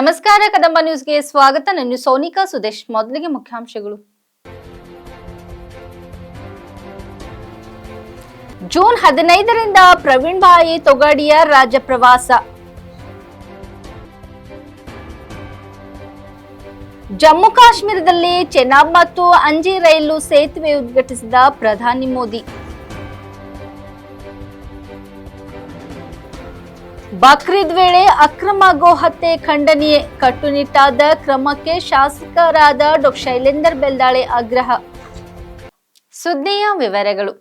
ನಮಸ್ಕಾರ, ಕದಂಬ ನ್ಯೂಸ್ಗೆ ಸ್ವಾಗತ. ನನ್ನ ಸೋನಿಕಾ ಸುದೇಶ್. ಮೊದಲಿಗೆ ಮುಖ್ಯಾಂಶಗಳು. ಜೂನ್ ಹದಿನೈದರಿಂದ ಪ್ರವೀಣ್ ಬಾಯಿ ತೊಗಾಡಿಯ ರಾಜ್ಯ ಪ್ರವಾಸ. ಜಮ್ಮು ಕಾಶ್ಮೀರದಲ್ಲಿ ಚೆನಾಬ್ ಮತ್ತು ಅಂಜಿ ರೈಲು ಸೇತುವೆ ಉದ್ಘಾಟಿಸಿದ ಪ್ರಧಾನಿ ಮೋದಿ. ಬಕ್ರೀದ್ ವೇಳೆ ಅಕ್ರಮ ಗೋಹತ್ಯೆ ಖಂಡನೀಯ ಕಟ್ಟುನಿಟ್ಟಾದ ಕ್ರಮಕ್ಕೆ ಶಾಸಕರಾದ ಡಾ ಶೈಲೇಂದರ್ ಬೆಲ್ದಾಳೆ ಆಗ್ರಹ. ಸುದ್ದಿಯ ವಿವರಗಳು.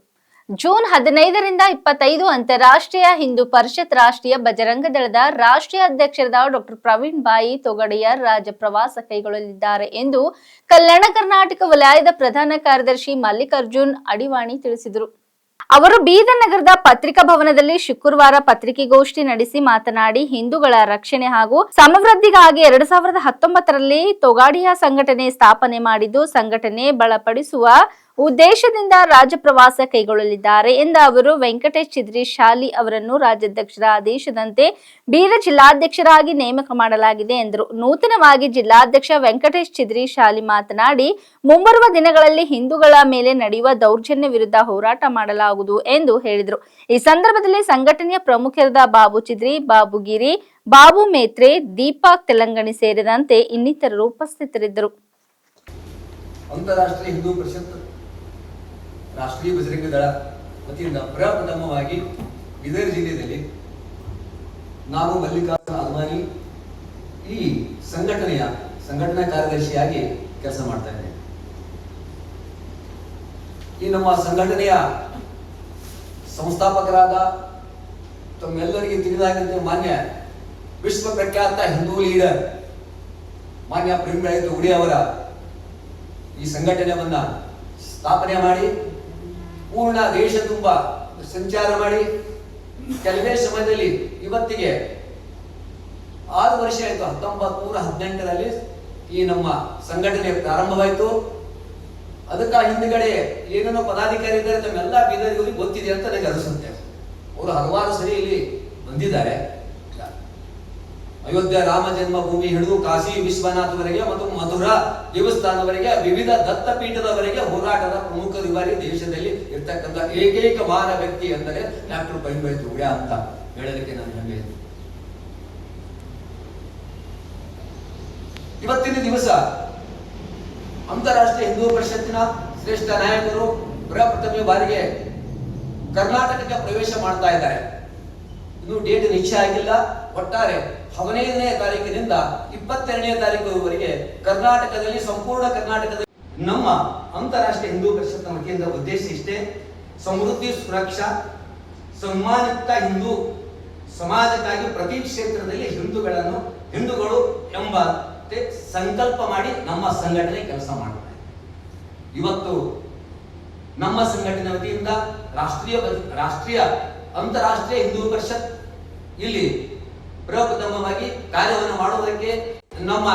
ಜೂನ್ ಹದಿನೈದರಿಂದ ಇಪ್ಪತ್ತೈದು ಅಂತಾರಾಷ್ಟ್ರೀಯ ಹಿಂದೂ ಪರಿಷತ್ ರಾಷ್ಟ್ರೀಯ ಬಜರಂಗ ದಳದ ರಾಷ್ಟ್ರೀಯ ಅಧ್ಯಕ್ಷರಾದ ಡಾಕ್ಟರ್ ಪ್ರವೀಣ್ ಬಾಯಿ ತೊಗಡೆಯ ರಾಜ್ಯ ಪ್ರವಾಸ ಕೈಗೊಳ್ಳಲಿದ್ದಾರೆ ಎಂದು ಕಲ್ಯಾಣ ಕರ್ನಾಟಕ ವಲಯದ ಪ್ರಧಾನ ಕಾರ್ಯದರ್ಶಿ ಮಲ್ಲಿಕಾರ್ಜುನ್ ಅಡಿವಾಣಿ ತಿಳಿಸಿದರು. ಅವರು ಬೀದರ್ ನಗರದ ಪತ್ರಿಕಾ ಭವನದಲ್ಲಿ ಶುಕ್ರವಾರ ಪತ್ರಿಕೆಗೋಷ್ಠಿ ನಡೆಸಿ ಮಾತನಾಡಿ, ಹಿಂದೂಗಳ ರಕ್ಷಣೆ ಹಾಗೂ ಸಮವೃದ್ಧಿಗಾಗಿ ಎರಡ್ ಸಾವಿರದ ಹತ್ತೊಂಬತ್ತರಲ್ಲಿ ತೊಗಾಡಿಯಾ ಸಂಘಟನೆ ಸ್ಥಾಪನೆ ಮಾಡಿದ್ದು, ಸಂಘಟನೆ ಬಲಪಡಿಸುವ ಉದ್ದೇಶದಿಂದ ರಾಜ್ಯ ಪ್ರವಾಸ ಕೈಗೊಳ್ಳಲಿದ್ದಾರೆ ಎಂದ ಅವರು, ವೆಂಕಟೇಶ್ ಚಿದ್ರಿ ಶಾಲಿ ಅವರನ್ನು ರಾಜ್ಯಾಧ್ಯಕ್ಷರ ಆದೇಶದಂತೆ ಬೀರ ಜಿಲ್ಲಾಧ್ಯಕ್ಷರಾಗಿ ನೇಮಕ ಮಾಡಲಾಗಿದೆ ಎಂದರು. ನೂತನವಾಗಿ ಜಿಲ್ಲಾಧ್ಯಕ್ಷ ವೆಂಕಟೇಶ್ ಚಿದ್ರಿ ಶಾಲಿ ಮಾತನಾಡಿ, ಮುಂಬರುವ ದಿನಗಳಲ್ಲಿ ಹಿಂದೂಗಳ ಮೇಲೆ ನಡೆಯುವ ದೌರ್ಜನ್ಯ ವಿರುದ್ಧ ಹೋರಾಟ ಮಾಡಲಾಗುವುದು ಎಂದು ಹೇಳಿದರು. ಈ ಸಂದರ್ಭದಲ್ಲಿ ಸಂಘಟನೆಯ ಪ್ರಮುಖರಾದ ಬಾಬು ಚಿದ್ರಿ ಬಾಬುಗಿರಿ ಬಾಬು ಮೇತ್ರೆ, ದೀಪಕ್ ತೆಲಂಗಣಿ ಸೇರಿದಂತೆ ಇನ್ನಿತರರು ಉಪಸ್ಥಿತರಿದ್ದರು. ಅಂತಾರಾಷ್ಟ್ರೀಯ ಹಿಂದೂ ಪರಿಷತ್ ರಾಷ್ಟ್ರೀಯ ಬಜರಂಗ ದಳ ವತಿಯಿಂದ ಪ್ರಪ್ರಥಮವಾಗಿ ಬೀದರ್ ಜಿಲ್ಲೆಯಲ್ಲಿ ನಾನು ಮಲ್ಲಿಕಾರ್ಜುನ ಅದ್ವಾನಿ ಈ ಸಂಘಟನೆಯ ಸಂಘಟನಾ ಕಾರ್ಯದರ್ಶಿಯಾಗಿ ಕೆಲಸ ಮಾಡ್ತಾ ಇದ್ದೇನೆ ಈ ನಮ್ಮ ಸಂಘಟನೆಯ ಸಂಸ್ಥಾಪಕರಾದ ತಮ್ಮೆಲ್ಲರಿಗೆ ತಿಳಿದಾಗಿದ್ದ ಮಾನ್ಯ ವಿಶ್ವ ಪ್ರಖ್ಯಾತ ಹಿಂದೂ ಲೀಡರ್ ಮಾನ್ಯ ಪ್ರೇಮರಾಯ ತೊಗಡಿ ಅವರ ಈ ಸಂಘಟನೆಯನ್ನ ಸ್ಥಾಪನೆ ಮಾಡಿ ಪೂರ್ಣ ದೇಶ ತುಂಬ ಸಂಚಾರ ಮಾಡಿ ಕೆಲವೇ ಸಮಯದಲ್ಲಿ ಇವತ್ತಿಗೆ ಆರು ವರ್ಷ ಆಯಿತು ಹತ್ತೊಂಬತ್ ನೂರ ಹದಿನೆಂಟರಲ್ಲಿ ಈ ನಮ್ಮ ಸಂಘಟನೆ ಪ್ರಾರಂಭವಾಯಿತು. ಅದಕ್ಕ ಹಿಂದ್ಗಡೆ ಏನೇನೋ ಪದಾಧಿಕಾರಿ ಇದ್ದಾರೆ, ತಮ್ಮೆಲ್ಲ ಬೀದರಿಗೂ ಗೊತ್ತಿದೆ ಅಂತ ನನಗೆ ಅನಿಸುತ್ತೆ. ಅವರು ಹಲವಾರು ಸರಿ ಇಲ್ಲಿ ಬಂದಿದ್ದಾರೆ. ಅಯೋಧ್ಯ ರಾಮ ಜನ್ಮಭೂಮಿ ಹಿಡಿದು ಕಾಶಿ ವಿಶ್ವನಾಥವರೆಗೆ ಮತ್ತು ಮಧುರಾ ದೇವಸ್ಥಾನವರೆಗೆ ವಿವಿಧ ದತ್ತಪೀಠದವರೆಗೆ ಹೋರಾಟದ ಪ್ರಮುಖ ಬಾರಿ ದೇಶದಲ್ಲಿ ಇರ್ತಕ್ಕಂಥ ಏಕೈಕ ಮಾನ ವ್ಯಕ್ತಿ ಅಂದರೆ ಡಾಕ್ಟರ್ ಬೈಂಬೈ ತುಗ್ಯ ಅಂತ ಹೇಳೋದಕ್ಕೆ ನಾನು ಹೆಮ್ಮೆ. ಇವತ್ತಿನ ದಿವಸ ಅಂತಾರಾಷ್ಟ್ರೀಯ ಹಿಂದೂ ಪರಿಷತ್ತಿನ ಶ್ರೇಷ್ಠ ನಾಯಕರು ಪ್ರಪ್ರಥಮ ಬಾರಿಗೆ ಕರ್ನಾಟಕಕ್ಕೆ ಪ್ರವೇಶ ಮಾಡ್ತಾ ಇದ್ದಾರೆ ಇನ್ನು ಡೇಟ್ ನಿಶ್ಚಯ ಆಗಿಲ್ಲ ಒಟ್ಟಾರೆ ಹದಿನೈದನೇ ತಾರೀಕಿನಿಂದ ಇಪ್ಪತ್ತೆರಡನೇ ತಾರೀಕುವರೆಗೆ ಕರ್ನಾಟಕದಲ್ಲಿ, ಸಂಪೂರ್ಣ ಕರ್ನಾಟಕದಲ್ಲಿ ನಮ್ಮ ಅಂತಾರಾಷ್ಟ್ರೀಯ ಹಿಂದೂ ಪರಿಷತ್ನ ವತಿಯಿಂದ ಉದ್ದೇಶ ಇಷ್ಟೇ, ಸಮೃದ್ಧಿ, ಸುರಕ್ಷಾ ಸನ್ಮಾನಿತ ಹಿಂದೂ ಸಮಾಜಕ್ಕಾಗಿ ಪ್ರತಿ ಕ್ಷೇತ್ರದಲ್ಲಿ ಹಿಂದೂಗಳನ್ನು, ಹಿಂದೂಗಳು ಎಂಬ ಸಂಕಲ್ಪ ಮಾಡಿ ನಮ್ಮ ಸಂಘಟನೆ ಕೆಲಸ ಮಾಡ್ತಾರೆ ಇವತ್ತು ನಮ್ಮ ಸಂಘಟನೆ ವತಿಯಿಂದ ರಾಷ್ಟ್ರೀಯ ರಾಷ್ಟ್ರೀಯ ಅಂತಾರಾಷ್ಟ್ರೀಯ ಹಿಂದೂ ಪರಿಷತ್ ಇಲ್ಲಿ ಪ್ರಪ್ರಥಮವಾಗಿ ಕಾರ್ಯವನ್ನು ಮಾಡುವುದಕ್ಕೆ ನಮ್ಮ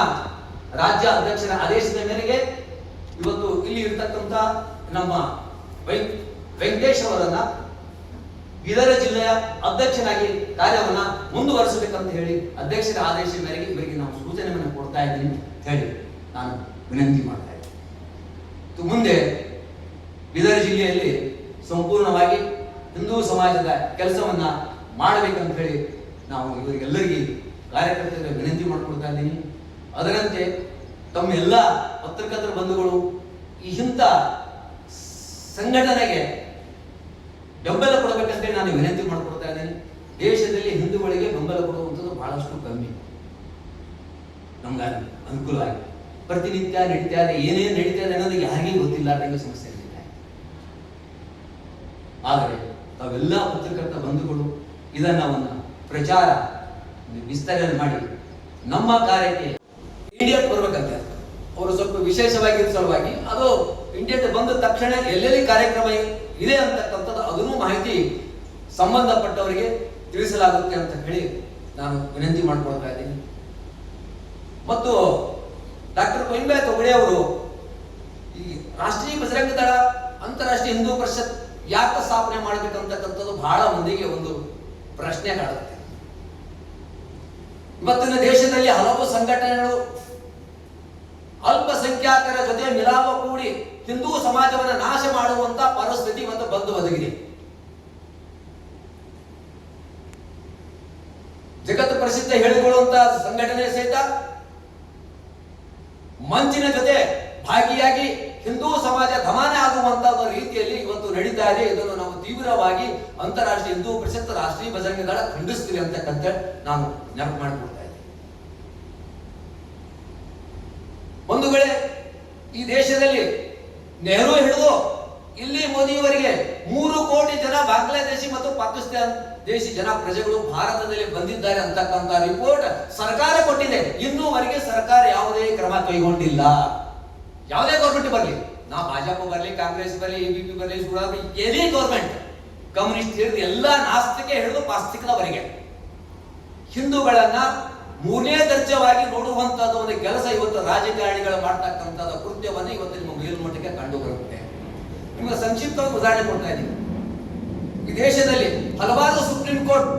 ರಾಜ್ಯ ಅಧ್ಯಕ್ಷರ ಆದೇಶದ ಮೇರೆಗೆ ಇವತ್ತು ಇಲ್ಲಿ ಇರ್ತಕ್ಕಂಥ ನಮ್ಮ ವೆಂಕಟೇಶ್ ಅವರನ್ನ ಬೀದರ ಜಿಲ್ಲೆಯ ಅಧ್ಯಕ್ಷನಾಗಿ ಕಾರ್ಯವನ್ನ ಮುಂದುವರಿಸಬೇಕಂತ ಹೇಳಿ ಅಧ್ಯಕ್ಷರ ಆದೇಶ ಮೇರೆಗೆ ಇವರಿಗೆ ನಾವು ಸೂಚನೆಯನ್ನು ಕೊಡ್ತಾ ಇದ್ದೀನಿ ಹೇಳಿ ನಾನು ವಿನಂತಿ ಮಾಡ್ತಾ ಇದ್ದೀನಿ. ಮುಂದೆ ಬೀದರ್ ಜಿಲ್ಲೆಯಲ್ಲಿ ಸಂಪೂರ್ಣವಾಗಿ ಹಿಂದೂ ಸಮಾಜದ ಕೆಲಸವನ್ನ ಮಾಡಬೇಕಂತ ಹೇಳಿ ನಾವು ಇವರಿಗೆಲ್ಲರಿಗೆ ಕಾರ್ಯಕರ್ತರಿಗೆ ವಿನಂತಿ ಮಾಡಿಕೊಡ್ತಾ ಇದ್ದೀನಿ. ಅದರಂತೆ ತಮ್ಮ ಎಲ್ಲ ಪತ್ರಕರ್ತರ ಬಂಧುಗಳು ಇಂಥ ಸಂಘಟನೆಗೆ ಬೆಂಬಲ ಕೊಡಬೇಕಂತೇಳಿ ನಾನು ವಿನಂತಿ ಮಾಡಿಕೊಡ್ತಾ ಇದ್ದೀನಿ. ದೇಶದಲ್ಲಿ ಹಿಂದೂಗಳಿಗೆ ಬೆಂಬಲ ಕೊಡುವಂಥದ್ದು ಬಹಳಷ್ಟು ಕಮ್ಮಿ. ನಮ್ಗೆ ಅನುಕೂಲ ಆಗಿದೆ. ಪ್ರತಿನಿತ್ಯ ನಡೀತಾ ಇದೆ. ಏನೇನು ನಡೀತಾ ಇದೆ ಅನ್ನೋದು ಯಾರಿಗೂ ಗೊತ್ತಿಲ್ಲ ಅನ್ನೋ ಸಮಸ್ಯೆ ಆದರೆ ತಾವೆಲ್ಲ ಪತ್ರಕರ್ತ ಬಂಧುಗಳು ಇದನ್ನ ಒಂದು ಪ್ರಚಾರ ವಿಸ್ತರಣೆ ಮಾಡಿ ನಮ್ಮ ಕಾರ್ಯಕ್ಕೆ ಇಂಡಿಯಾ ಬರ್ಬೇಕಂತ ಅವರು ಸ್ವಲ್ಪ ವಿಶೇಷವಾಗಿ ಸಲುವಾಗಿ ಅದು ಇಂಡಿಯಾದ ಬಂದ ತಕ್ಷಣ ಎಲ್ಲೆಲ್ಲಿ ಕಾರ್ಯಕ್ರಮ ಇದೆ ಅಂತಕ್ಕಂಥದ್ದು ಅದನ್ನು ಮಾಹಿತಿ ಸಂಬಂಧಪಟ್ಟವರಿಗೆ ತಿಳಿಸಲಾಗುತ್ತೆ ಅಂತ ಹೇಳಿ ನಾನು ವಿನಂತಿ ಮಾಡ್ಕೊಳ್ತಾ ಇದ್ದೀನಿ. ಮತ್ತು ಡಾಕ್ಟರ್ ಕೊಯ್ಂಬೆ ತೊಗಡೆ ಅವರು ಈ ರಾಷ್ಟ್ರೀಯ ಬಜರಂಗ ದಳ, ಅಂತಾರಾಷ್ಟ್ರೀಯ ಹಿಂದೂ ಪರಿಷತ್ ಯಾಕೆ ಸ್ಥಾಪನೆ ಮಾಡಬೇಕಂತಕ್ಕಂಥದ್ದು ಬಹಳ ಮಂದಿಗೆ ಒಂದು ಪ್ರಶ್ನೆ ಕಾಡುತ್ತೆ ಇವತ್ತಿನ ದೇಶದಲ್ಲಿ ಹಲವು ಸಂಘಟನೆಗಳು ಅಲ್ಪಸಂಖ್ಯಾತರ ಜೊತೆ ಮಿಲಾಪ ಕೂಡಿ ಹಿಂದೂ ಸಮಾಜವನ್ನು ನಾಶ ಮಾಡುವಂತ ಪರಿಸ್ಥಿತಿ ಇವತ್ತು ಬಂದು ಒದಗಿದೆ. ಜಗತ್ತು ಪ್ರಸಿದ್ಧ ಹೇಳಿಕೊಳ್ಳುವಂತ ಸಂಘಟನೆ ಸಹಿತ ಮಂಚಿನ ಜೊತೆ ಭಾಗಿಯಾಗಿ ಹಿಂದೂ ಸಮಾಜ ಧಮಾನೆ ಆಗುವಂತಹ ರೀತಿಯಲ್ಲಿ ಇವತ್ತು ನಡೀತಾ ಇದೆ. ಇದನ್ನು ತೀವ್ರವಾಗಿ ಅಂತಾರಾಷ್ಟ್ರೀಯ, ಹಿಂದೂ ಪರಿಷತ್ ರಾಷ್ಟ್ರೀಯ ಬಜರಂಗ ಖಂಡಿಸ್ತೀರಿ ಅಂತಕ್ಕಂಥ ನಾನು ನೆನಪು ಮಾಡಿಕೊಡ್ತಾ ಇದ್ದೀನಿ. ಒಂದು ವೇಳೆ ಈ ದೇಶದಲ್ಲಿ ನೆಹರು ಹಿಡಿದು ಇಲ್ಲಿ ಮೋದಿಯವರಿಗೆ ಮೂರು ಕೋಟಿ ಜನ ಬಾಂಗ್ಲಾದೇಶಿ ಮತ್ತು ಪಾಕಿಸ್ತಾನ ದೇಶಿ ಜನ ಪ್ರಜೆಗಳು ಭಾರತದಲ್ಲಿ ಬಂದಿದ್ದಾರೆ ಅಂತಕ್ಕಂಥ ರಿಪೋರ್ಟ್ ಸರ್ಕಾರ ಕೊಟ್ಟಿದೆ. ಇನ್ನೂವರೆಗೆ ಸರ್ಕಾರ ಯಾವುದೇ ಕ್ರಮ ಕೈಗೊಂಡಿಲ್ಲ. ಯಾವುದೇ ಗೌರ್ಮೆಂಟ್ ಬರಲಿ. ನಾ ಭಾಜಪ ಬರಲಿ, ಕಾಂಗ್ರೆಸ್ ಬರಲಿ ಎಬಿಪಿ ಬರಲಿ, ಸುಳ್ಳ ಎಲ್ಲಿ ಗೌರ್ಮೆಂಟ್ ಕಮ್ಯುನಿಸ್ಟ್ ಹಿಡಿದು ಎಲ್ಲ ನಾಸ್ತಿಕೆ ಹಿಡಿದು ಪಾಸ್ತಿಕದವರೆಗೆ. ಹಿಂದೂಗಳನ್ನ ಮೂರನೇ ದರ್ಜವಾಗಿ ನೋಡುವಂತದ್ದು ಒಂದು ಕೆಲಸ ಇವತ್ತು ರಾಜಕಾರಣಿಗಳು ಮಾಡ್ತಕ್ಕಂಥದ್ದು, ಕೃತ್ಯವನ್ನು ಇವತ್ತು ನಿಮ್ಮ ಮೇಲ್ಮಟ್ಟಕ್ಕೆ ಕಂಡು ಬರುತ್ತೆ. ನಿಮಗೆ ಸಂಕ್ಷಿಪ್ತವಾಗಿ ಉದಾಹರಣೆ ಕೊಡ್ತಾ ಇದ್ದೀನಿ. ಈ ದೇಶದಲ್ಲಿ ಹಲವಾರು ಸುಪ್ರೀಂ ಕೋರ್ಟ್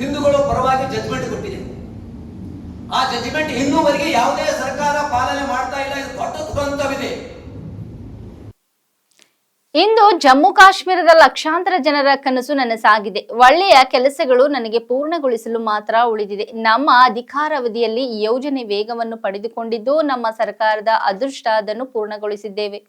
ಹಿಂದೂಗಳು ಪರವಾಗಿ ಜಜ್ಮೆಂಟ್ ಕೊಟ್ಟಿದೆ. ಆ ಜಜ್ಮೆಂಟ್ ಇನ್ನೂವರೆಗೆ ಯಾವುದೇ ಸರ್ಕಾರ ಪಾಲನೆ ಮಾಡ್ತಾ ಇಲ್ಲ, ಇದು ದೊಡ್ಡ ದುರಂತವಿದೆ ಇಂದು ಜಮ್ಮು ಕಾಶ್ಮೀರದ ಲಕ್ಷಾಂತರ ಜನರ ಕನಸು ನನಸಾಗಿದೆ. ಒಳ್ಳೆಯ ಕೆಲಸಗಳು ನನಗೆ ಪೂರ್ಣಗೊಳಿಸಲು ಮಾತ್ರ ಉಳಿದಿದೆ. ನಮ್ಮ ಅಧಿಕಾರಾವಧಿಯಲ್ಲಿ ಈ ಯೋಜನೆ ವೇಗವನ್ನು ಪಡೆದುಕೊಂಡಿದ್ದು, ನಮ್ಮ ಸರ್ಕಾರದ ಅದೃಷ್ಟ ಅದನ್ನು ಪೂರ್ಣಗೊಳಿಸಿದ್ದೇವೆ.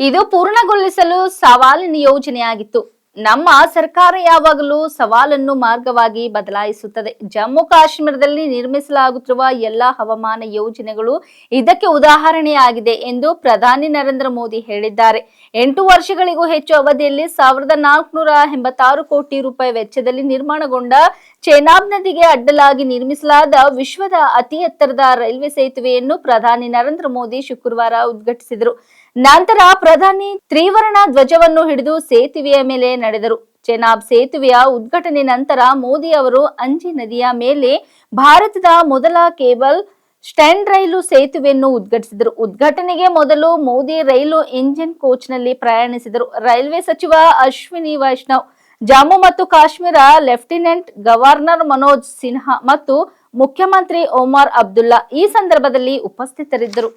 ಇದು ಪೂರ್ಣಗೊಳಿಸಲು ಸವಾಲಿನ ಯೋಜನೆಯಾಗಿತ್ತು. ನಮ್ಮ ಸರ್ಕಾರ ಯಾವಾಗಲೂ ಸವಾಲನ್ನು ಮಾರ್ಗವಾಗಿ ಬದಲಾಯಿಸುತ್ತದೆ. ಜಮ್ಮು ಕಾಶ್ಮೀರದಲ್ಲಿ ನಿರ್ಮಿಸಲಾಗುತ್ತಿರುವ ಎಲ್ಲಾ ಹವಾಮಾನ ಯೋಜನೆಗಳು ಇದಕ್ಕೆ ಉದಾಹರಣೆಯಾಗಿದೆ ಎಂದು ಪ್ರಧಾನಿ ನರೇಂದ್ರ ಮೋದಿ ಹೇಳಿದ್ದಾರೆ. ಎಂಟು ವರ್ಷಗಳಿಗೂ ಹೆಚ್ಚು ಅವಧಿಯಲ್ಲಿ ಸಾವಿರದ ನಾಲ್ಕುನೂರ ಎಂಬತ್ತಾರು ಕೋಟಿ ರೂಪಾಯಿ ವೆಚ್ಚದಲ್ಲಿ ನಿರ್ಮಾಣಗೊಂಡ ಚೆನಾಬ್ ನದಿಗೆ ಅಡ್ಡಲಾಗಿ ನಿರ್ಮಿಸಲಾದ ವಿಶ್ವದ ಅತಿ ಎತ್ತರದ ರೈಲ್ವೆ ಸೇತುವೆಯನ್ನು ಪ್ರಧಾನಿ ನರೇಂದ್ರ ಮೋದಿ ಶುಕ್ರವಾರ ಉದ್ಘಾಟಿಸಿದರು. ನಂತರ ಪ್ರಧಾನಿ ತ್ರಿವರ್ಣ ಧ್ವಜವನ್ನು ಹಿಡಿದು ಸೇತುವೆಯ ಮೇಲೆ ನಡೆದರು. ಚೆನಾಬ್ ಸೇತುವೆಯ ಉದ್ಘಾಟನೆ ನಂತರ ಮೋದಿ ಅವರು ಅಂಜಿ ನದಿಯ ಮೇಲೆ ಭಾರತದ ಮೊದಲ ಕೇಬಲ್ ಸ್ಟ್ಯಾಂಡ್ ರೈಲು ಸೇತುವೆಯನ್ನು ಉದ್ಘಾಟಿಸಿದರು. ಉದ್ಘಾಟನೆಗೆ ಮೊದಲು ಮೋದಿ ರೈಲು ಇಂಜಿನ್ ಕೋಚ್ನಲ್ಲಿ ಪ್ರಯಾಣಿಸಿದರು. ರೈಲ್ವೆ ಸಚಿವ ಅಶ್ವಿನಿ ವೈಷ್ಣವ್, ಜಮ್ಮು ಮತ್ತು ಕಾಶ್ಮೀರ ಲೆಫ್ಟಿನೆಂಟ್ ಗವರ್ನರ್ ಮನೋಜ್ ಸಿನ್ಹಾ ಮತ್ತು ಮುಖ್ಯಮಂತ್ರಿ ಒಮರ್ ಅಬ್ದುಲ್ಲಾ ಈ ಸಂದರ್ಭದಲ್ಲಿ ಉಪಸ್ಥಿತರಿದ್ದರು.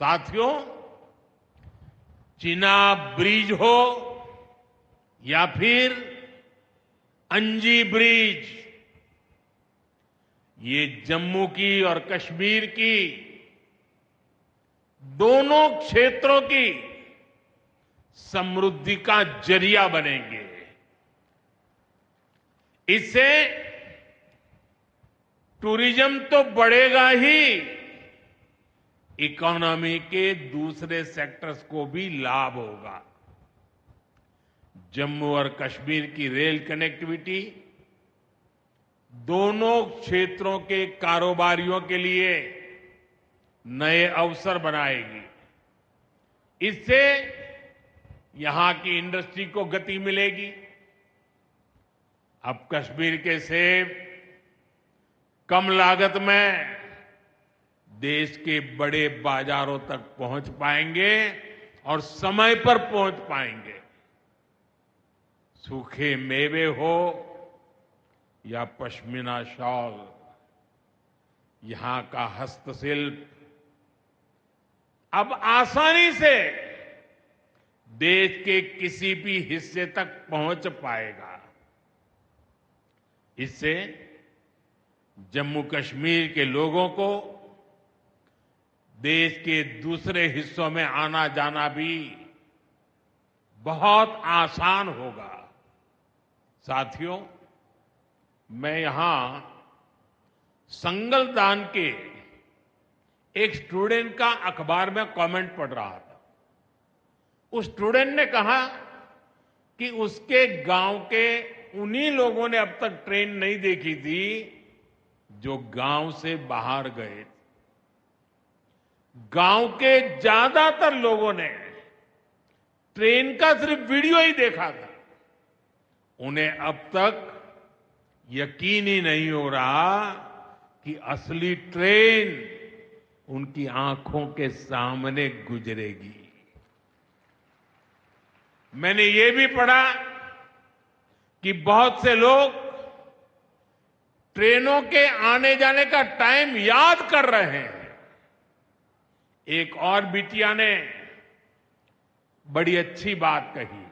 साथियों चिनाब ब्रिज हो या फिर अंजी ब्रिज, ये जम्मू की और कश्मीर की दोनों क्षेत्रों की समृद्धि का ज़रिया बनेंगे। इससे टूरिज़्म तो बढ़ेगा ही इकोनॉमी के दूसरे सेक्टर्स को भी लाभ होगा। जम्मू और कश्मीर की रेल कनेक्टिविटी दोनों क्षेत्रों के कारोबारियों के लिए नए अवसर बनाएगी। इससे यहाँ की इंडस्ट्री को गति मिलेगी। अब कश्मीर के सेब कम लागत में देश के बड़े बाजारों तक पहुँच पाएँगे और समय पर पहुँच पाएँगे। सूखे मेवे हो या पश्मीना शॉल, यहाँ का हस्तशिल्प। अब आसानी से देश के किसी भी हिस्से तक पहुँच पाएगा। इससे जम्मू कश्मीर के लोगों को देश के दूसरे हिस्सों में आना जाना भी बहुत आसान होगा। साथियों, मैं यहाँ संगलदान के एक स्टूडेंट का अखबार में कमेंट पढ़ रहा था। उस स्टूडेंट ने कहा कि उसके गाँव के उन्हीं लोगों ने अब तक ट्रेन नहीं देखी थी जो गाँव से बाहर गए गाँव के ज़्यादातर लोगों ने ट्रेन का सिर्फ़ वीडियो ही देखा था। उन्हें अब तक यकीन ही नहीं हो रहा कि असली ट्रेन उनकी आँखों के सामने गुजरेगी। मैंने ये भी पढ़ा कि बहुत से लोग ट्रेनों के आने जाने का टाइम याद कर रहे हैं। एक और बिटिया ने बड़ी अच्छी बात कही।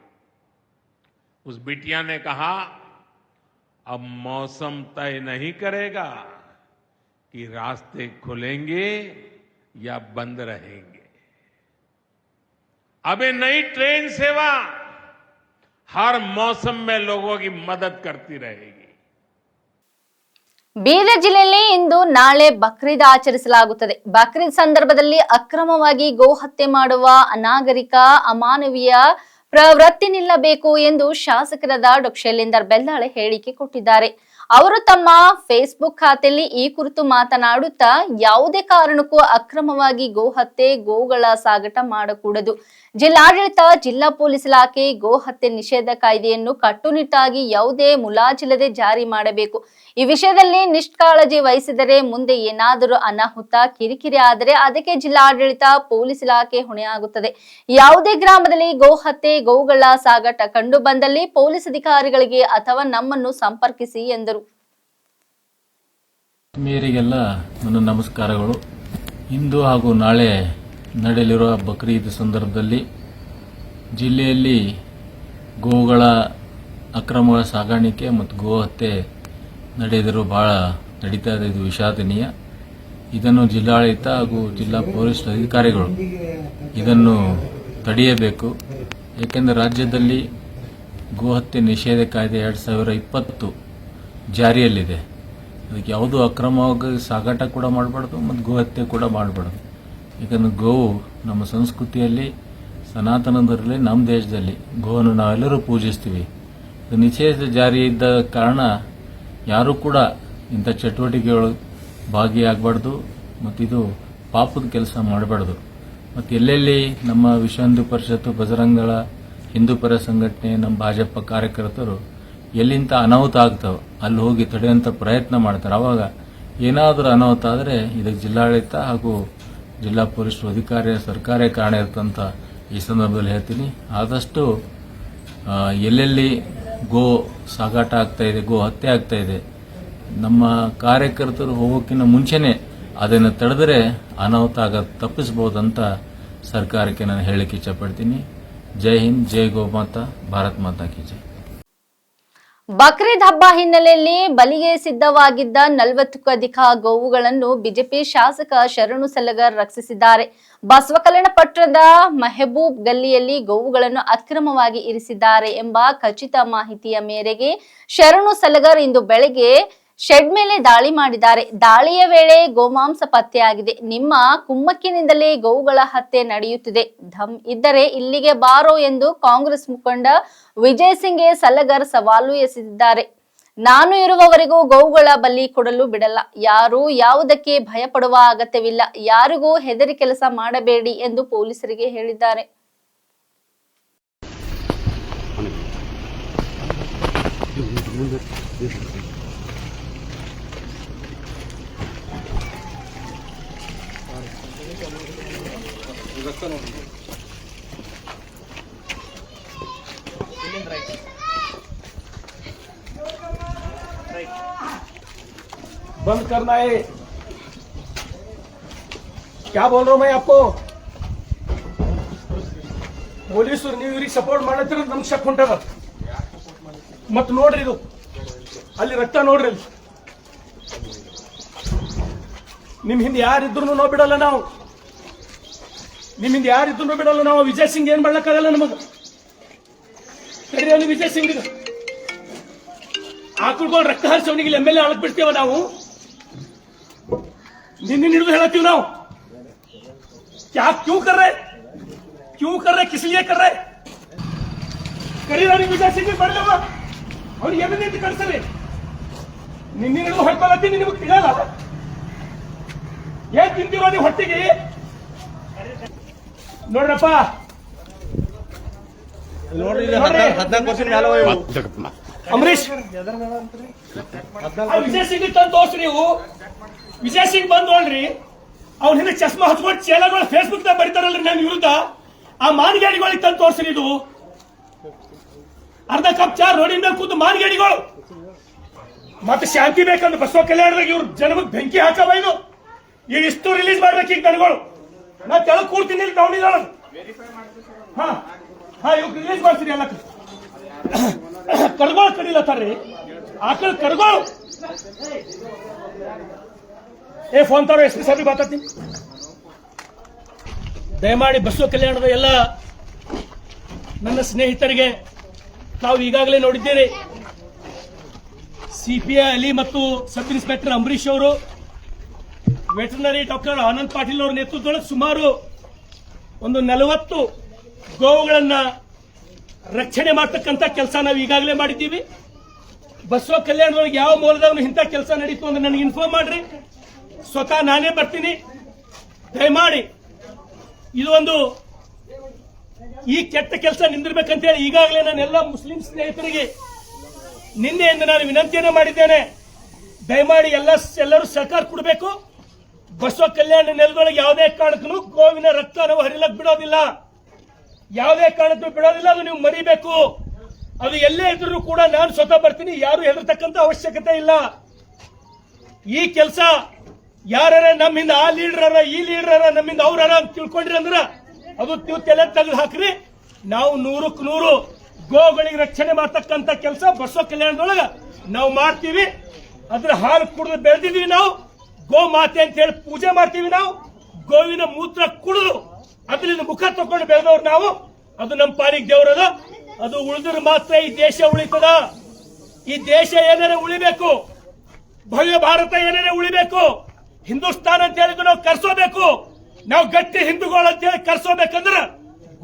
उस बिटिया ने कहा, अब मौसम तय नहीं करेगा कि रास्ते खुलेंगे या बंद रहेंगे। अब नई ट्रेन सेवा हर मौसम में लोगों की मदद करती रहेगी। ಬೀದರ್ ಜಿಲ್ಲೆಯಲ್ಲಿ ಇಂದು ನಾಳೆ ಬಕ್ರೀದ್ ಆಚರಿಸಲಾಗುತ್ತದೆ. ಬಕ್ರೀದ್ ಸಂದರ್ಭದಲ್ಲಿ ಅಕ್ರಮವಾಗಿ ಗೋ ಹತ್ಯೆ ಮಾಡುವ ಅನಾಗರಿಕ, ಅಮಾನವೀಯ ಪ್ರವೃತ್ತಿ ನಿಲ್ಲಬೇಕು ಎಂದು ಶಾಸಕರಾದ ಡಾಕ್ಟರ್ ಶೈಲೇಂದರ್ ಬೆಲ್ಲಾಳೆ ಹೇಳಿಕೆ ಕೊಟ್ಟಿದ್ದಾರೆ. ಅವರು ತಮ್ಮ ಫೇಸ್ಬುಕ್ ಖಾತೆಯಲ್ಲಿ ಈ ಕುರಿತು ಮಾತನಾಡುತ್ತಾ, ಯಾವುದೇ ಕಾರಣಕ್ಕೂ ಅಕ್ರಮವಾಗಿ ಗೋ ಹತ್ಯೆ ಗೋಗಳ ಸಾಗಾಟ ಮಾಡಕೂಡದು. ಜಿಲ್ಲಾಡಳಿತ, ಜಿಲ್ಲಾ ಪೊಲೀಸ್ ಇಲಾಖೆ ಗೋ ಹತ್ಯೆ ನಿಷೇಧ ಕಾಯ್ದೆಯನ್ನು ಕಟ್ಟುನಿಟ್ಟಾಗಿ ಯಾವುದೇ ಮುಲಾಜಿಲ್ಲದೆ ಜಾರಿ ಮಾಡಬೇಕು. ಈ ವಿಷಯದಲ್ಲಿ ನಿಷ್ಕಾಳಜಿ ವಹಿಸಿದರೆ ಮುಂದೆ ಏನಾದರೂ ಅನಾಹುತ, ಕಿರಿಕಿರಿ ಆದರೆ ಅದಕ್ಕೆ ಜಿಲ್ಲಾಡಳಿತ, ಪೊಲೀಸ್ ಇಲಾಖೆ ಹೊಣೆಯಾಗುತ್ತದೆ. ಯಾವುದೇ ಗ್ರಾಮದಲ್ಲಿ ಗೋ ಹತ್ಯೆ ಗೋಗಳ ಸಾಗಾಟ ಕಂಡು ಬಂದಲ್ಲಿ ಪೊಲೀಸ್ ಅಧಿಕಾರಿಗಳಿಗೆ ಅಥವಾ ನಮ್ಮನ್ನು ಸಂಪರ್ಕಿಸಿ ಎಂದರು. ಮೇರಿಗೆಲ್ಲ ನನ್ನ ನಮಸ್ಕಾರಗಳು. ಇಂದು ಹಾಗೂ ನಾಳೆ ನಡೆಯಲಿರುವ ಬಕ್ರೀದ್ ಸಂದರ್ಭದಲ್ಲಿ ಜಿಲ್ಲೆಯಲ್ಲಿ ಗೋವುಗಳ ಅಕ್ರಮ ಸಾಗಾಣಿಕೆ ಮತ್ತು ಗೋ ಹತ್ಯೆ ನಡೆದಿರೋ ಭಾಳ ನಡೀತಾ ಇದೆ. ಇದು ವಿಷಾದನೀಯ. ಇದನ್ನು ಜಿಲ್ಲಾಡಳಿತ ಹಾಗೂ ಜಿಲ್ಲಾ ಪೊಲೀಸ್ ಅಧಿಕಾರಿಗಳು ಇದನ್ನು ತಡೆಯಬೇಕು. ಏಕೆಂದರೆ ರಾಜ್ಯದಲ್ಲಿ ಗೋಹತ್ಯೆ ನಿಷೇಧ ಕಾಯ್ದೆ ಎರಡು ಸಾವಿರ ಇಪ್ಪತ್ತು ಜಾರಿಯಲ್ಲಿದೆ. ಅದಕ್ಕೆ ಯಾವುದೂ ಅಕ್ರಮವಾಗಿ ಸಾಗಾಟ ಕೂಡ ಮಾಡಬಾರ್ದು ಮತ್ತು ಗೋಹತ್ಯೆ ಕೂಡ ಮಾಡಬಾರ್ದು. ಯಾಕಂದ್ರೆ ಗೋವು ನಮ್ಮ ಸಂಸ್ಕೃತಿಯಲ್ಲಿ ಸನಾತನದಲ್ಲಿ ನಮ್ಮ ದೇಶದಲ್ಲಿ ಗೋವನ್ನು ನಾವೆಲ್ಲರೂ ಪೂಜಿಸ್ತೀವಿ. ನಿಷೇಧ ಜಾರಿ ಇದ್ದ ಕಾರಣ ಯಾರೂ ಕೂಡ ಇಂಥ ಚಟುವಟಿಕೆಗಳು ಭಾಗಿಯಾಗಬಾರ್ದು ಮತ್ತು ಇದು ಪಾಪದ ಕೆಲಸ ಮಾಡಬಾರ್ದು. ಮತ್ತು ಎಲ್ಲೆಲ್ಲಿ ನಮ್ಮ ವಿಶ್ವ ಹಿಂದೂ ಪರಿಷತ್ತು ಬಜರಂಗಳ ಹಿಂದೂ ಪರ ಸಂಘಟನೆ, ನಮ್ಮ ಭಾಜಪ ಕಾರ್ಯಕರ್ತರು ಎಲ್ಲಿಂತ ಅನಾಹುತ ಆಗ್ತಾವೆ ಅಲ್ಲಿ ಹೋಗಿ ತಡೆಯುವಂಥ ಪ್ರಯತ್ನ ಮಾಡ್ತಾರೆ. ಆವಾಗ ಏನಾದರೂ ಅನಾಹುತ ಆದರೆ ಇದಕ್ಕೆ ಜಿಲ್ಲಾಡಳಿತ ಹಾಗೂ ಜಿಲ್ಲಾ ಪೊಲೀಸ್ ಅಧಿಕಾರಿ ಸರ್ಕಾರೇ ಕಾರಣ ಇರ್ತಂತ ಈ ಸಂದರ್ಭದಲ್ಲಿ ಹೇಳ್ತೀನಿ. ಆದಷ್ಟು ಎಲ್ಲೆಲ್ಲಿ ಗೋ ಸಾಗಾಟ ಆಗ್ತಾ ಇದೆ, ಗೋ ಹತ್ಯೆ ಆಗ್ತಾ ಇದೆ, ನಮ್ಮ ಕಾರ್ಯಕರ್ತರು ಹೋಗೋಕ್ಕಿಂತ ಮುಂಚೆನೆ ಅದನ್ನು ತಡೆದರೆ ಅನಾಹುತ ಆಗೋದು ತಪ್ಪಿಸಬಹುದಂತ ಸರ್ಕಾರಕ್ಕೆ ನಾನು ಹೇಳಕ್ಕೆ ಇಚ್ಛಪಡ್ತೀನಿ. ಜೈ ಹಿಂದ್, ಜೈ ಗೋ ಮಾತಾ, ಭಾರತ್ ಮಾತಾ ಕಿ ಜೈ. ಬಕ್ರೀದ್ ಹಬ್ಬ ಹಿನ್ನೆಲೆಯಲ್ಲಿ ಬಲಿಗೆ ಸಿದ್ಧವಾಗಿದ್ದ ನಲವತ್ತಕ್ಕೂ ಅಧಿಕ ಗೋವುಗಳನ್ನು ಬಿಜೆಪಿ ಶಾಸಕ ಶರಣು ಸಲಗರ್ ರಕ್ಷಿಸಿದ್ದಾರೆ. ಬಸವಕಲ್ಯಾಣ ಪಟ್ಟಣದ ಮೆಹಬೂಬ್ ಗಲ್ಲಿಯಲ್ಲಿ ಗೋವುಗಳನ್ನು ಅಕ್ರಮವಾಗಿ ಇರಿಸಿದ್ದಾರೆ ಎಂಬ ಖಚಿತ ಮಾಹಿತಿಯ ಮೇರೆಗೆ ಶರಣು ಸಲಗರ್ ಇಂದು ಬೆಳಗ್ಗೆ ಶೆಡ್ ಮೇಲೆ ದಾಳಿ ಮಾಡಿದ್ದಾರೆ. ದಾಳಿಯ ವೇಳೆ ಗೋಮಾಂಸ ಪತ್ತೆಯಾಗಿದೆ. ನಿಮ್ಮ ಕುಮ್ಮಕ್ಕಿನಿಂದಲೇ ಗೋವುಗಳ ಹತ್ಯೆ ನಡೆಯುತ್ತಿದೆ. ಧಮ್ ಇದ್ದರೆ ಇಲ್ಲಿಗೆ ಬಾರೋ ಎಂದು ಕಾಂಗ್ರೆಸ್ ಮುಖಂಡ ವಿಜಯ್ ಸಿಂಗ್ಗೆ ಸಲಗರ್ ಸವಾಲು ಎಸೆದಿದ್ದಾರೆ. ನಾನು ಇರುವವರೆಗೂ ಗೋವುಗಳ ಬಲಿ ಕೊಡಲು ಬಿಡಲ್ಲ. ಯಾರು ಯಾವುದಕ್ಕೆ ಭಯಪಡುವ ಅಗತ್ಯವಿಲ್ಲ. ಯಾರಿಗೂ ಹೆದರಿ ಕೆಲಸ ಮಾಡಬೇಡಿ ಎಂದು ಪೊಲೀಸರಿಗೆ ಹೇಳಿದ್ದಾರೆ. बंद करना है क्या बोल रहा हूं मैं आपको ಪೊಲೀಸರು ನೀವು ಇವ್ರಿಗೆ ಸಪೋರ್ಟ್ ಮಾಡತ್ತಿರ ನಮ್ಗೆ ಶಕ್ ಹೊಂಟದ ಮತ್ ನೋಡ್ರಿ ಇದು ಅಲ್ಲಿ ರಕ್ತ ನೋಡ್ರಿ ಅಲ್ಲಿ ನಿಮ್ ಹಿಂದೆ ಯಾರಿದ್ರು ನಾವು ಬಿಡಲ್ಲ ನಾವು ನಿಮ್ಮಿಂದ ಯಾರು ಇದನ್ನು ಬಿಡಲ್ಲ ನಾವು ವಿಜಯ್ ಸಿಂಗ್ ಏನ್ ಮಾಡ್ಲಕ್ಕಾಗಲ್ಲ ನಮಗ. ಅಲ್ಲಿ ವಿಜಯ್ ಸಿಂಗ್ ಆಕುಳ್ಕೊಂಡು ರಕ್ತ ಹರಿಸೋನಿಗೆ ಎಂ ಎಲ್ ಎ ಅಳಕ್ ಬಿಡ್ತೇವ ನಾವು? ನಿನ್ನ ಹಿಡಿದು ಹೇಳತ್ತೀವಿ ನಾವು. ಯಾಕೆ ಕ್ಯೂ ಕರ್ರೆ? ಕ್ಯೂ ಕರ್ರೆ ಕಿಸಲಿಯೇ ಕರ್ರೆ? ಕರಿ ನನಗೆ ವಿಜಯ್ ಸಿಂಗ್ ಬರಲವ ಅವ್ರಿಗೆ ಎಂ ಎಲ್ ಕಳಿಸಲಿ ನಿನ್ನ ಹಿಡಿದು ಹೊಡ್ಕೊಳತ್ತಿ ನಿಮಗೆ ತಿಳಿಯಲ್ಲ? ಏನ್ ತಿಂತೀವ ನೀವು ಹೊಟ್ಟಿಗೆ? ನೋಡ್ರಪ್ಪ. ನೋಡ್ರಿ. ಹದಿನಾಲ್ಕು ವರ್ಷದ. ಅಂಬರೀಶ್ ಆ ವಿಜಯ್ ಸಿಂಗ್ ತಂದು ತೋರ್ಸ್ರಿ ನೀವು. ವಿಜಯ್ ಸಿಂಗ್ ಬಂದ್ ನೋಡ್ರಿ. ಅವ್ನ ಹಿಂದೆ ಚಸ್ಮಾ ಹಚ್ಕೊಂಡು ಚೇಲಗಳು ಫೇಸ್ಬುಕ್ ದಾಗ ಬರೀತಾರಲ್ರಿ ನನ್ನ ವಿರುದ್ಧ. ಆ ಮಾನಗೇಡಿಗಳಿಗೆ ತಂದು ತೋರ್ಸ್ರಿ ಇದು. ಅರ್ಧ ಕಪ್ ಚಾ ರೋಡಿನ ಮೇಲೆ ಕೂತು ಮಾನಗೇಡಿಗಳು. ಮತ್ತೆ ಶಾಂತಿ ಬೇಕಂದ್ರೆ ಬಸವ ಕಲ್ಯಾಣದಾಗ ಇವ್ರು ಜನಮಗೆ ಬೆಂಕಿ ಹಾಕವ ಇದು. ಈಗ ಇಷ್ಟು ರಿಲೀಸ್ ಮಾಡ್ಬೇಕು ಈಗ ದನಗಳು ನಾ ಕೆಳಗೆ ಕೂಡ್ತೀನಿ ಇಲ್ಲಿ ಟೌನ್ ಹಾ ಹಾ ಇವ್ ರಿಲೀಸ್ ಮಾಡ್ತೀನಿ ಎಲ್ಲ ಕಡಿಲ್ಲ ಕಡಿಲತ್ತಾರ್ರಿ ಆಕಳ ಕಡ್ಗೋಳ ಏ ಫೋನ್ ತಾರೋ ಎಸ್ ಪಿ ಸಾಹೇಬ್ರಿಗೆ ಮಾತಾಡ್ತೀನಿ. ದಯಮಾಡಿ ಬಸವ ಕಲ್ಯಾಣದ ಎಲ್ಲ ನನ್ನ ಸ್ನೇಹಿತರಿಗೆ ನಾವು ಈಗಾಗಲೇ ನೋಡಿದ್ದೀರಿ. ಸಿಪಿಐ ಅಲಿ ಮತ್ತು ಸಬ್ ಇನ್ಸ್ಪೆಕ್ಟರ್ ಅಂಬರೀಶ್ ಅವರು ವೆಟರ್ನರಿ ಡಾಕ್ಟರ್ ಆನಂದ್ ಪಾಟೀಲ್ ಅವರ ನೇತೃತ್ವದಲ್ಲಿ ಸುಮಾರು ಒಂದು ನಲವತ್ತು ಗೋವುಗಳನ್ನ ರಕ್ಷಣೆ ಮಾಡ್ತಕ್ಕಂಥ ಕೆಲಸ ನಾವು ಈಗಾಗಲೇ ಮಾಡಿದ್ದೀವಿ. ಬಸವ ಕಲ್ಯಾಣದೊಳಗೆ ಯಾವ ಮೂಲದವನು ಇಂಥ ಕೆಲಸ ನಡೀತು ಅಂದ್ರೆ ನನಗೆ ಇನ್ಫಾರ್ಮ್ ಮಾಡ್ರಿ. ಸ್ವತಃ ನಾನೇ ಬರ್ತೀನಿ. ದಯಮಾಡಿ ಇದು ಒಂದು ಈ ಕೆಟ್ಟ ಕೆಲಸ ನಿಂದಿರ್ಬೇಕಂತೇಳಿ ಈಗಾಗಲೇ ನಾನೆಲ್ಲ ಮುಸ್ಲಿಂ ಸ್ನೇಹಿತರಿಗೆ ನಿನ್ನೆಯಿಂದ ನಾನು ವಿನಂತಿಯನ್ನು ಮಾಡಿದ್ದೇನೆ. ದಯಮಾಡಿ ಎಲ್ಲ, ಎಲ್ಲರೂ ಸಹಕಾರ ಕೊಡಬೇಕು. ಬಸವ ಕಲ್ಯಾಣ ನೆಲದೊಳಗೆ ಯಾವುದೇ ಕಾರಣಕ್ಕೂ ಗೋವಿನ ರಕ್ತ ನಾವು ಹರಿಲಕ್ ಬಿಡೋದಿಲ್ಲ. ಯಾವುದೇ ಕಾರಣಕ್ಕೂ ಬಿಡೋದಿಲ್ಲ, ಅದು ನೀವು ಮರಿಬೇಕು. ಅದು ಎಲ್ಲೇ ಇದ್ರೂ ಕೂಡ ನಾನು ಸ್ವತಃ ಬರ್ತೀನಿ, ಯಾರು ಹೆದರ್ತಕ್ಕಂಥ ಅವಶ್ಯಕತೆ ಇಲ್ಲ. ಈ ಕೆಲಸ ಯಾರ ನಮ್ಮಿಂದ, ಆ ಲೀಡರ್ ಈ ಲೀಡರ್ ನಮ್ಮಿಂದ ಅವ್ರ ಅರ ಅಂತ ತಿಳ್ಕೊಂಡ್ರಿ ಅಂದ್ರ, ಅದು ನೀವು ತಲೆ ತೆಗೆದು ಹಾಕ್ರಿ. ನಾವು ನೂರಕ್ಕೆ ನೂರು ಗೋಗಳಿಗೆ ರಕ್ಷಣೆ ಮಾಡ್ತಕ್ಕಂಥ ಕೆಲಸ ಬಸವ ಕಲ್ಯಾಣದೊಳಗೆ ನಾವು ಮಾಡ್ತೀವಿ. ಅದ್ರ ಹಾಲು ಕುಡಿದು ಬೆಳೆದಿದೀವಿ ನಾವು. ಗೋ ಮಾತೆ ಅಂತ ಹೇಳಿ ಪೂಜೆ ಮಾಡ್ತೀವಿ ನಾವು. ಗೋವಿನ ಮೂತ್ರ ಕುಡಿದು ಅದರಿಂದ ಮುಖ ತಕೊಂಡು ಬೆಳೆದವ್ರು ನಾವು. ಅದು ನಮ್ಮ ಪಾರಿಗೆ ದೇವರದ. ಅದು ಉಳಿದ್ರೆ ಮಾತ್ರ ಈ ದೇಶ ಉಳಿತದ. ಈ ದೇಶ ಏನಾರ ಉಳಿಬೇಕು. ಭವ್ಯ ಭಾರತ ಏನೇನೆ ಉಳಿಬೇಕು. ಹಿಂದೂಸ್ತಾನ್ ಅಂತ ಹೇಳಿದ್ರು ನಾವು ಕರ್ಸೋಬೇಕು. ನಾವು ಗಟ್ಟಿ ಹಿಂದೂಗಳು ಅಂತ ಹೇಳಿ ಕರ್ಸೋಬೇಕಂದ್ರ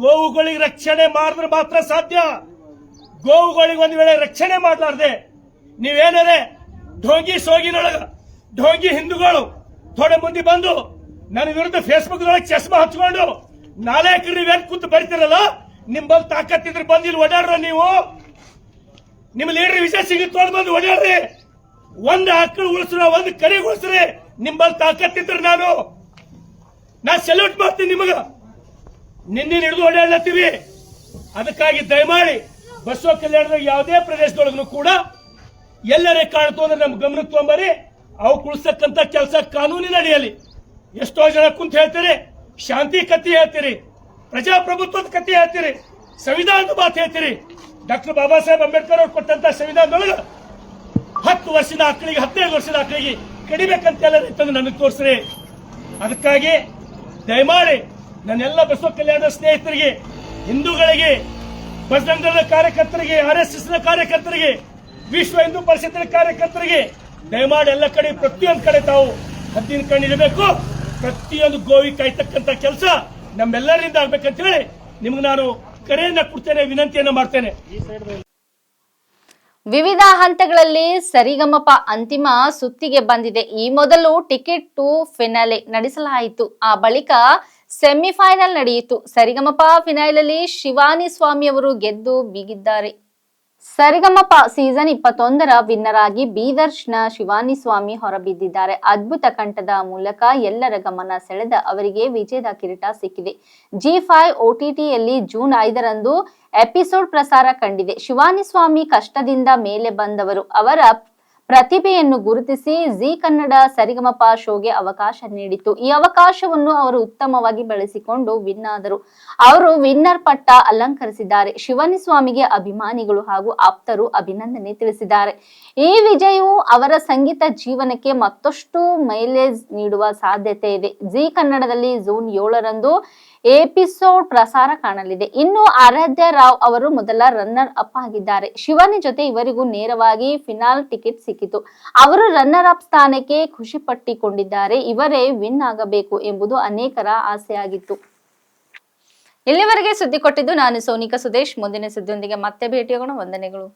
ಗೋವುಗಳಿಗೆ ರಕ್ಷಣೆ ಮಾಡಿದ್ರೆ ಮಾತ್ರ ಸಾಧ್ಯ. ಗೋವುಗಳಿಗೆ ಒಂದು ವೇಳೆ ರಕ್ಷಣೆ ಮಾಡಲಾರ್ದೆ ನೀವೇನಾರೆ ಢೋಂಗಿ ಸೋಗಿನೊಳಗ ಢೋಂಗಿ ಹಿಂದೂಗಳು ಥೋಡೆ ಮುಂದೆ ಬಂದು ನನ್ನ ವಿರುದ್ಧ ಫೇಸ್ಬುಕ್ ಒಳಗೆ ಚಸ್ಮಾ ಹಚ್ಕೊಂಡು ನಾಲ್ಕು ನೀವೇನ್ ಕೂತು ಬರಿತೀರಲ್ಲ ನಿಮ್ಮಲ್ಲಿ ತಾಕತ್ತಿದ್ರೆ ಬಂದು ಇಲ್ಲಿ ಓಡಾಡ್ರ ನೀವು? ನಿಮ್ಮ ಲೀಡರ್ ವಿಷಯ ಸಿಗುತ್ತೋ ಬಂದು ಓಡಾಡ್ರಿ. ಒಂದ್ ಆಕಳು ಉಳಿಸ್ರ, ಒಂದ್ ಕರಿ ಉಳಿಸ್ರಿ ನಿಮ್ಮಲ್ಲಿ ತಾಕತ್ತಿದ್ರೆ ನಾನು. ನಾ ಸೆಲ್ಯೂಟ್ ಮಾಡ್ತೀನಿ ನಿಮಗ. ನಿನ್ನೆ ಹಿಡಿದು ಓಡಾಡ್ಲತ್ತೀವಿ. ಅದಕ್ಕಾಗಿ ದಯಮಾಡಿ ಬಸವ ಕಲ್ಯಾಣದ ಯಾವುದೇ ಪ್ರದೇಶದೊಳಗೂ ಕೂಡ ಎಲ್ಲರೇ ಕಾಣ್ತು ಅಂದ್ರೆ ನಮ್ಮ ಗಮನಕ್ಕೆ ತೊಗೊಂಬರಿ ಅವು ಕುಳಿಸ್ತಕ್ಕಂತ ಕೆಲಸ ಕಾನೂನಿನ ಅಡಿಯಲ್ಲಿ ಎಷ್ಟೋ ಜನ ಕುಂತ ಹೇಳ್ತೀರಿ, ಶಾಂತಿ ಕತ್ತಿ ಹೇಳ್ತೀರಿ, ಪ್ರಜಾಪ್ರಭುತ್ವದ ಕತ್ತಿ ಹೇಳ್ತೀರಿ, ಸಂವಿಧಾನದ ಮಾತು ಹೇಳ್ತೀರಿ. ಡಾಕ್ಟರ್ ಬಾಬಾ ಸಾಹೇಬ್ ಅಂಬೇಡ್ಕರ್ ಅವ್ರು ಕೊಟ್ಟಂತ ಸಂವಿಧಾನದೊಳಗೆ ಹತ್ತು ವರ್ಷದ ಆಕಳಿಗೆ, ಹದಿನೈದು ವರ್ಷದ ಆಕಳಿಗೆ ಕಡಿಬೇಕಂತ ಎಲ್ಲ ತಂದು ನನಗೆ ತೋರಿಸ್ರಿ. ಅದಕ್ಕಾಗಿ ದಯಮಾಡಿ ನನ್ನೆಲ್ಲ ಬಸವ ಕಲ್ಯಾಣ ಸ್ನೇಹಿತರಿಗೆ, ಹಿಂದೂಗಳಿಗೆ ಬಜರಂಗದ ಕಾರ್ಯಕರ್ತರಿಗೆ ಆರ್ ಎಸ್ ಎಸ್ನ ಕಾರ್ಯಕರ್ತರಿಗೆ, ವಿಶ್ವ ಹಿಂದೂ ಪರಿಷತ್ತಿನ ಕಾರ್ಯಕರ್ತರಿಗೆ ದಯಮಾಡಿ ಎಲ್ಲ ಕಡೆ, ಪ್ರತಿಯೊಂದು ಕಡೆ ತಾವು ಹದ್ದಿನ ಕಣ್ಣಿರಬೇಕು ಪ್ರತಿಯೊಂದು ಗೋವಿ ಕಾಯ್ತಕ್ಕಂತ ಕೆಲಸ ನಮ್ಮೆಲ್ಲರಿಂದ ಆಗ್ಬೇಕಂತ ಹೇಳಿ ನಿಮ್ಗೆ ನಾನು ಕರೆಯನ್ನ ಕೊಡ್ತೇನೆ, ವಿನಂತಿಯನ್ನ ಮಾಡ್ತೇನೆ. ವಿವಿಧ ಹಂತಗಳಲ್ಲಿ ಸರಿಗಮಪ ಅಂತಿಮ ಸುತ್ತಿಗೆ ಬಂದಿದೆ. ಈ ಮೊದಲು ಟಿಕೆಟ್ ಟು ಫಿನಾಲೆ ನಡೆಸಲಾಯಿತು. ಆ ಬಳಿಕ ಸೆಮಿಫೈನಲ್ ನಡೆಯಿತು. ಸರಿಗಮಪ ಫಿನಾಲೆಯಲ್ಲಿ ಶಿವಾನಿ ಸ್ವಾಮಿ ಅವರು ಗೆದ್ದು ಬೀಗಿದ್ದಾರೆ. ಸರಿಗಮಪ ಸೀಸನ್ ಇಪ್ಪತ್ತೊಂದರ ವಿನ್ನರ್ ಆಗಿ ಬೀದರ್ಶ್ನ ಶಿವಾನಿ ಸ್ವಾಮಿ ಹೊರಬಿದ್ದಿದ್ದಾರೆ. ಅದ್ಭುತ ಕಂಠದ ಮೂಲಕ ಎಲ್ಲರ ಗಮನ ಸೆಳೆದ ಅವರಿಗೆ ವಿಜಯದ ಕಿರೀಟ ಸಿಕ್ಕಿದೆ. ಜಿ ಫೈವ್ ಓಟಿಟಿಯಲ್ಲಿ ಜೂನ್ ಐದರಂದು ಎಪಿಸೋಡ್ ಪ್ರಸಾರ ಕಂಡಿದೆ. ಶಿವಾನಿ ಸ್ವಾಮಿ ಕಷ್ಟದಿಂದ ಮೇಲೆ ಬಂದವರು. ಅವರ ಪ್ರತಿಭೆಯನ್ನು ಗುರುತಿಸಿ ಜಿ ಕನ್ನಡ ಸರಿಗಮಪ ಶೋಗೆ ಅವಕಾಶ ನೀಡಿತ್ತು. ಈ ಅವಕಾಶವನ್ನು ಅವರು ಉತ್ತಮವಾಗಿ ಬಳಸಿಕೊಂಡು ವಿನ್ ಆದರು. ಅವರು ವಿನ್ನರ್ ಪಟ್ಟ ಅಲಂಕರಿಸಿದ್ದಾರೆ. ಶಿವನಿ ಸ್ವಾಮಿಗೆ ಅಭಿಮಾನಿಗಳು ಹಾಗೂ ಆಪ್ತರು ಅಭಿನಂದನೆ ತಿಳಿಸಿದ್ದಾರೆ. ಈ ವಿಜಯವು ಅವರ ಸಂಗೀತ ಜೀವನಕ್ಕೆ ಮತ್ತಷ್ಟು ಮೈಲೇಜ್ ನೀಡುವ ಸಾಧ್ಯತೆ ಇದೆ. ಜಿ ಕನ್ನಡದಲ್ಲಿ ಜೂನ್ ಏಳರಂದು ಎಪಿಸೋಡ್ ಪ್ರಸಾರ ಕಾಣಲಿದೆ. ಇನ್ನು ಆರಾಧ್ಯ ರಾವ್ ಅವರು ಮೊದಲ ರನ್ನರ್ ಅಪ್ ಆಗಿದ್ದಾರೆ. ಶಿವನಿ ಜೊತೆ ಇವರಿಗೂ ನೇರವಾಗಿ ಫಿನಾಲ್ ಟಿಕೆಟ್ ಸಿಕ್ಕಿತು. ಅವರು ರನ್ನರ್ ಅಪ್ ಸ್ಥಾನಕ್ಕೆ ಖುಷಿ ಪಟ್ಟಿಕೊಂಡಿದ್ದಾರೆ ಇವರೇ ವಿನ್ ಆಗಬೇಕು ಎಂಬುದು ಅನೇಕರ ಆಸೆಯಾಗಿತ್ತು. ಇಲ್ಲಿವರೆಗೆ ಸುದ್ದಿ ಕೊಟ್ಟಿದ್ದು ನಾನು ಸೋನಿಕಾ ಸುದೇಶ್. ಮುಂದಿನ ಸುದ್ದಿಯೊಂದಿಗೆ ಮತ್ತೆ ಭೇಟಿಯಾಗೋಣ. ವಂದನೆಗಳು.